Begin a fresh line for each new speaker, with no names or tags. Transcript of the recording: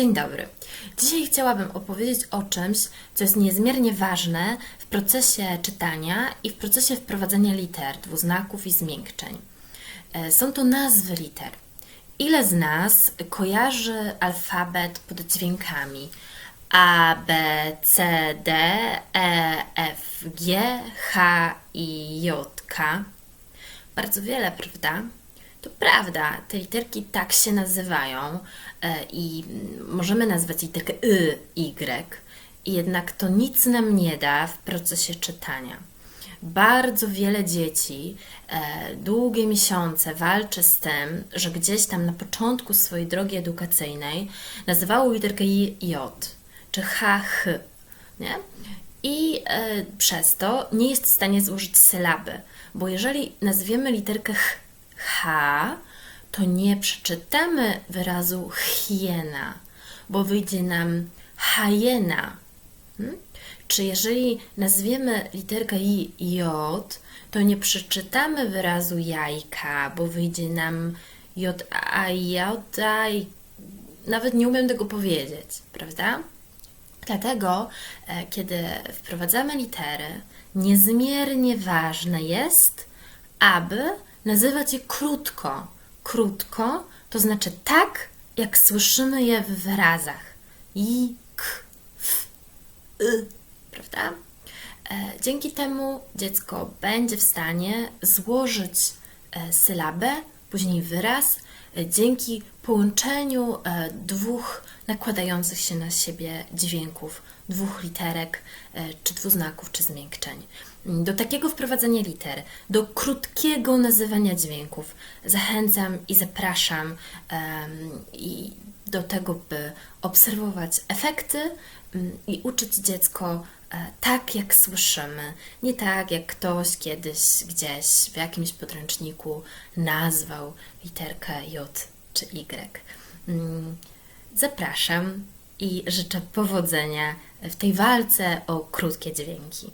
Dzień dobry. Dzisiaj chciałabym opowiedzieć o czymś, co jest niezmiernie ważne w procesie czytania i w procesie wprowadzania liter, dwuznaków i zmiękczeń. E, Są to nazwy liter. Ile z nas kojarzy alfabet pod dźwiękami A, B, C, D, E, F, G, H i J, K? Bardzo wiele, prawda? To prawda, te literki tak się nazywają e, i możemy nazwać literkę Y, Y, jednak to nic nam nie da w procesie czytania. Bardzo wiele dzieci e, długie miesiące walczy z tym, że gdzieś tam na początku swojej drogi edukacyjnej nazywało literkę J, czy H, H, nie? I e, przez to nie jest w stanie złożyć sylaby, bo jeżeli nazwiemy literkę H, H, to nie przeczytamy wyrazu hiena, bo wyjdzie nam hajena. Hmm? Czy jeżeli nazwiemy literkę I, J, to nie przeczytamy wyrazu jajka, bo wyjdzie nam J, A, J, A, i- nawet nie umiem tego powiedzieć, prawda? Dlatego, e, kiedy wprowadzamy litery, niezmiernie ważne jest, aby nazywać je krótko. Krótko to znaczy tak, jak słyszymy je w wyrazach. I, k, f, y, prawda? E, Dzięki temu dziecko będzie w stanie złożyć e, sylabę, później wyraz, dzięki połączeniu e, dwóch nakładających się na siebie dźwięków, dwóch literek, e, czy dwuznaków, czy zmiękczeń. Do takiego wprowadzenia liter, do krótkiego nazywania dźwięków zachęcam i zapraszam i do tego, by obserwować efekty mm, i uczyć dziecko e, tak, jak słyszymy, nie tak, jak ktoś kiedyś gdzieś w jakimś podręczniku nazwał literkę J czy Y. Mm, Zapraszam i życzę powodzenia w tej walce o krótkie dźwięki.